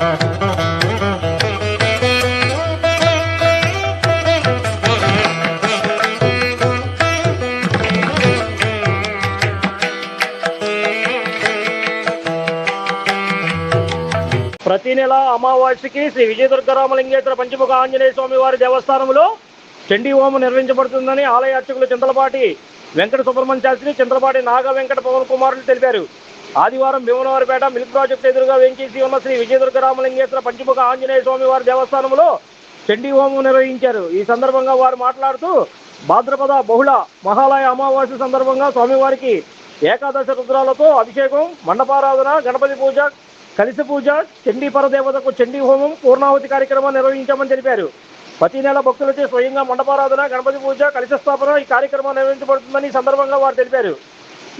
ప్రతి నెల అమావాస్యకి శ్రీ విజయదుర్గరామలింగేశ్వర పంచముఖ ఆంజనేయ స్వామి వారి దేవస్థానంలో చండీ హోమం నిర్వహించబడుతుందని ఆలయ అర్చకులు చింతలపాటి వెంకట సుబ్రహ్మణ్య శాస్త్రి చంద్రపాటి నాగ వెంకట పవన్ కుమారులు తెలిపారు. ఆదివారం భీమనవారిపేట మిల్క్ ప్రాజెక్ట్ ఎదురుగా వెంచేసి ఉన్న శ్రీ విజయదుర్గరామలింగేశ్వర పంచముఖ ఆంజనేయ స్వామి వారి దేవస్థానంలో చండీ హోమం నిర్వహించారు. ఈ సందర్భంగా వారు మాట్లాడుతూ భాద్రపద బహుళ మహాలయ అమావాస్య సందర్భంగా స్వామివారికి ఏకాదశ రుద్రాలతో అభిషేకం మండపారాధన గణపతి పూజ కలిసి పూజ చండీ పరదేవతకు చండీ హోమం పూర్ణావతి కార్యక్రమం నిర్వహించామని తెలిపారు. ప్రతి నెల భక్తులచే స్వయంగా మండపారాధన గణపతి పూజ కలిసి స్థాపన ఈ కార్యక్రమం నిర్వహించబడుతుందని సందర్భంగా వారు తెలిపారు.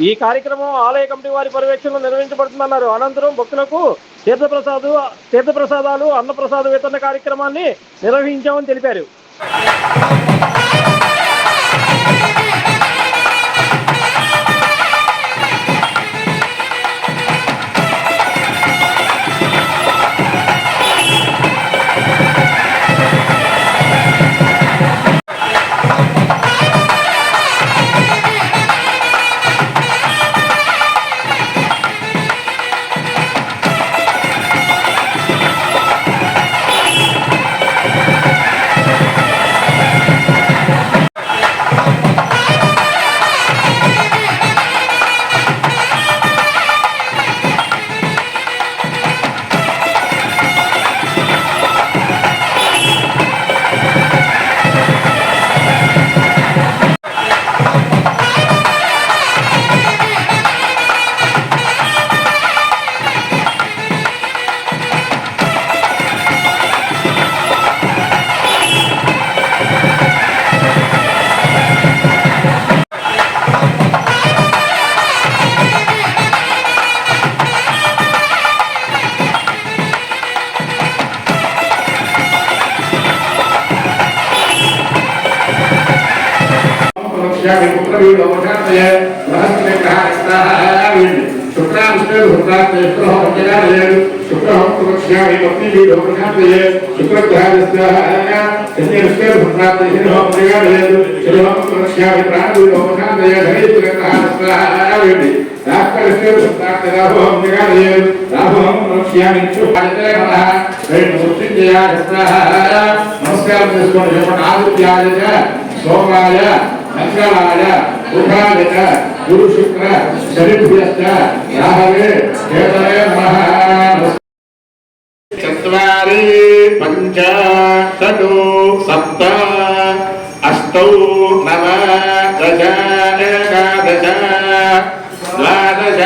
ఈ కార్యక్రమం ఆలయ కమిటీ వారి పర్యవేక్షణలో నిర్వహించబడుతుందన్నారు. అనంతరం భక్తులకు తీర్థప్రసాదు తీర్థప్రసాదాలు అన్నప్రసాద వితరణ కార్యక్రమాన్ని నిర్వహించామని తెలిపారు. నమస్కారం చేసుకోండి చెప్పండి ఆదిత్యాయ సోమాయ మంగళాయ బుధాయ గురు శుక్ర శనిభ్యశ్చ రాహవే కేతవే నమః. చత్వారి పంచ షట్ సప్త అష్టౌ నవ దశ ఏకాదశ ద్వాదశ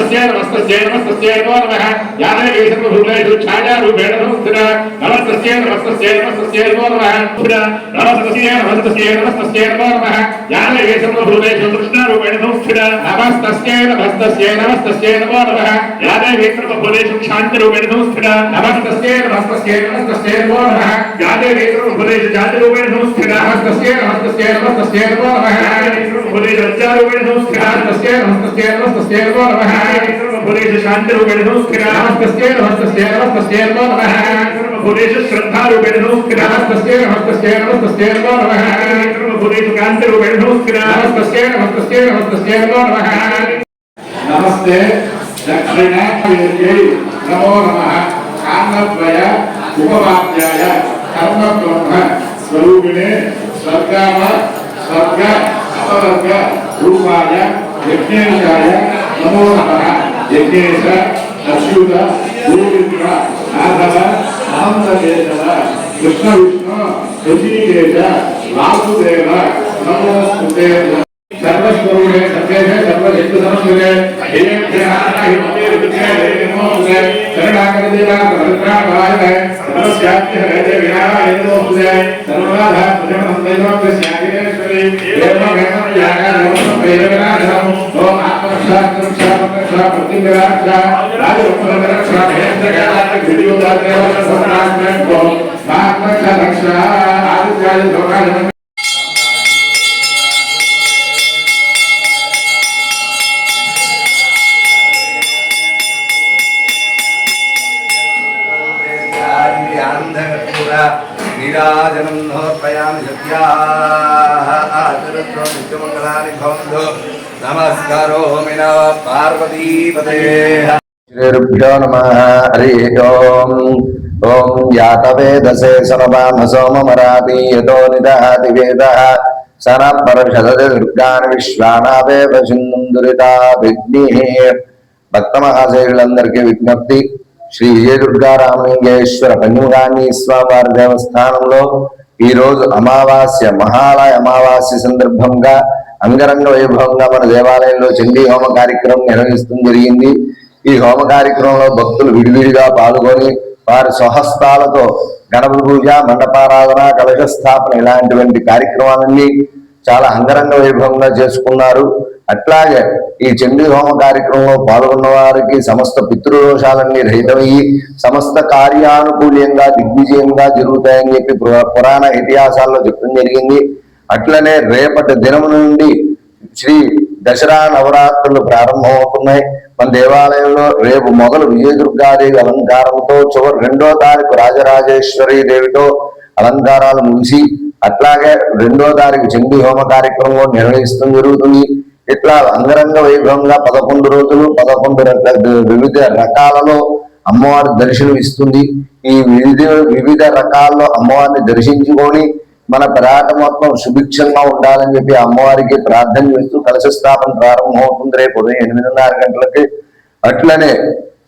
నమస్తస్య నమస్తస్య నమస్తస్య నమో నమః. యాదవే సర్వభూతేషు ఛాయారూపేణ నమస్తున నమస్తస్య నమస్తస్య నమస్తస్య నమో. నమః నమస్తస్య నమస్తస్య నమస్తస్య నమో నమః. యాదవే సర్వభూతేషు కృష్ణ నమస్తస్యై సంస్థిత. నమో నమః. సంస్థిత. నమో నమః. సంస్థిత. నమో నమః. యా దేవీ సర్వభూతేషు శాంతిరూపేణ సంస్థిత నమస్తస్యై నమస్తస్యై నమస్తస్యై నమో నమః యా దేవీ సర్వభూతేషు శ్రద్ధారూపేణ సంస్థిత నమస్తస్యై నమస్తస్యై నమస్తస్యై నమో నమః యా దేవీ సర్వభూతేషు కాంతిరూపేణ సంస్థిత నమస్తస్యై నమస్తస్యై నమస్తస్యై నమో నమః నమస్తే దక్షిణాయై నమో నమః కాన్నద్వయ ఉపవాద్యాయ కర్మ బ్రహ్మ స్వరూపిణే స్వర్గామ స్వర్గ అపవర్గ రూపాయ యజ్ఞేశాయ నమో నమః యజ్ఞేశ అచ్యుత గోవింద మాధవ ఆనందకేశవ కృష్ణ విష్ణు ఋషికేశ వాసుదేవ నమోస్తుతే సర్వస్వరూపే సత్యేషే సర్వశక్తి సమన్వితే హేభ్యః హిమతే నమోస్తుతే శరణాగతదేవా సర్వత్రాభాయతే సర్వస్యాప్తిహరేతే వినాయనమోస్తుతే సర్వబాధ ప్రజమనందైవోక్త శ్యాగిరేశ్వరి దేవమేవం ఆదిత్యాది నిత్యమంగళాని భవంతు. నమస్కారోమి నమ పార్వతీపతే. శ్రీరుభ్యో నమ. హరి ఓం. ఓం యాతవేదసే సనవామ సోమమరాపీయతో నిదహతి వేద సన పరషదతి విశ్వానావేవ సింధుం దురితా విఘ్ని. విజ్ఞప్తి. శ్రీ విజయ దుర్గా పంచముగాన్ని స్వామివారి దేవస్థానంలో ఈ రోజు అమావాస్య మహాలయ అమావాస్య సందర్భంగా అంగరంగ వైభవంగా మన దేవాలయంలో చండీ హోమ కార్యక్రమం నిర్వహిస్తూ జరిగింది. ఈ హోమ కార్యక్రమంలో భక్తులు విడివిడిగా పాల్గొని వారి స్వహస్తాలతో గణపతి పూజ మండపారాధన కలశ స్థాపన ఇలాంటివంటి కార్యక్రమాలన్నీ చాలా అంగరంగ వైభవంగా చేసుకున్నారు. అట్లాగే ఈ చండీ హోమ కార్యక్రమంలో పాల్గొన్న వారికి సమస్త పితృదోషాలన్నీ రహితమయ్యి సమస్త కార్యానుకూల్యంగా దిగ్విజయంగా జరుగుతాయని చెప్పి పురా- పురాణ ఇతిహాసాల్లో చెప్పడం జరిగింది. అట్లనే రేపటి దినం నుండి శ్రీ దసరా నవరాత్రులు ప్రారంభమవుతున్నాయి. మన దేవాలయంలో రేపు మొదలు విజయదుర్గాదేవి అలంకారంతో చివరి రెండో తారీఖు రాజరాజేశ్వరి దేవితో అలంకారాలు ముగిసి అట్లాగే రెండో తారీఖు చండీ హోమ కార్యక్రమం నిర్వహిస్తూ జరుగుతుంది. ఇట్లా అంగరంగ వైభవంగా పదకొండు రోజులు పదకొండు వివిధ రకాలలో అమ్మవారి దర్శనం ఇస్తుంది. ఈ వివిధ వివిధ రకాల్లో అమ్మవారిని దర్శించుకొని మన పరాట మొత్తం సుభిక్షంగా ఉండాలని చెప్పి అమ్మవారికి ప్రార్థన చేస్తూ కలశ స్థాపన ప్రారంభమవుతుంది రేపు ఉదయం ఎనిమిదిన్నర గంటలకి. అట్లనే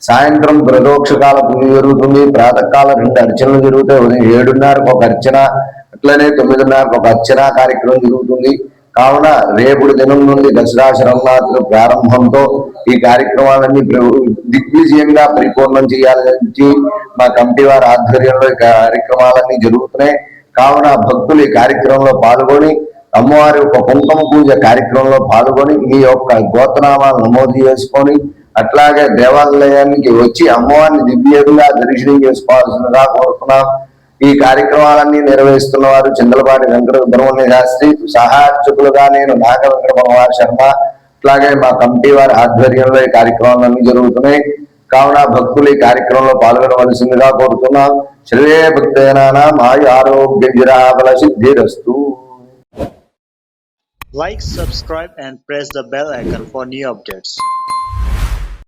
సాయంత్రం ప్రదోక్షకాల పూజ జరుగుతుంది. ప్రాతకాల రెండు అర్చనలు జరుగుతాయి. ఉదయం ఏడున్నరకు ఒక అర్చన అట్లనే తొమ్మిదిన్నరకు ఒక అర్చన కార్యక్రమం జరుగుతుంది. కావున రేపుడు దినం నుండి దసరా ప్రారంభంతో ఈ కార్యక్రమాలన్నీ దిగ్విజయంగా పరిపూర్ణం చేయాలని మా కమిటీ వారి ఆధ్వర్యంలో ఈ కార్యక్రమాలన్నీ జరుగుతున్నాయి. కావున భక్తులు ఈ కార్యక్రమంలో పాల్గొని అమ్మవారి యొక్క కుంకుమ పూజ కార్యక్రమంలో పాల్గొని మీ యొక్క గోత్రనామాలు నమోదు చేసుకొని అట్లాగే దేవాలయానికి వచ్చి అమ్మవారిని దివ్యంగా దర్శనం చేసుకోవాల్సిందిగా కోరుతున్నాం. ఈ కార్యక్రమాలన్నీ నిర్వహిస్తున్న వారు చిందలపాటి వెంకట సుబ్రహ్మణ్య శాస్త్రి సహాయకులుగా నేను నాగ వెంకట భగవాన్ శర్మ అట్లాగే మా కమిటీ వారి ఆధ్వర్యంలో ఈ కార్యక్రమాలన్నీ జరుగుతున్నాయి. కావున భక్తులు ఈ కార్యక్రమంలో పాల్గొనవలసిందిగా కోరుతున్నాం. శ్రీ భక్తేనా మాయ ఆరోగ్య విరాబల సిద్ధిరస్తు. Like, subscribe, and press the bell icon for new updates.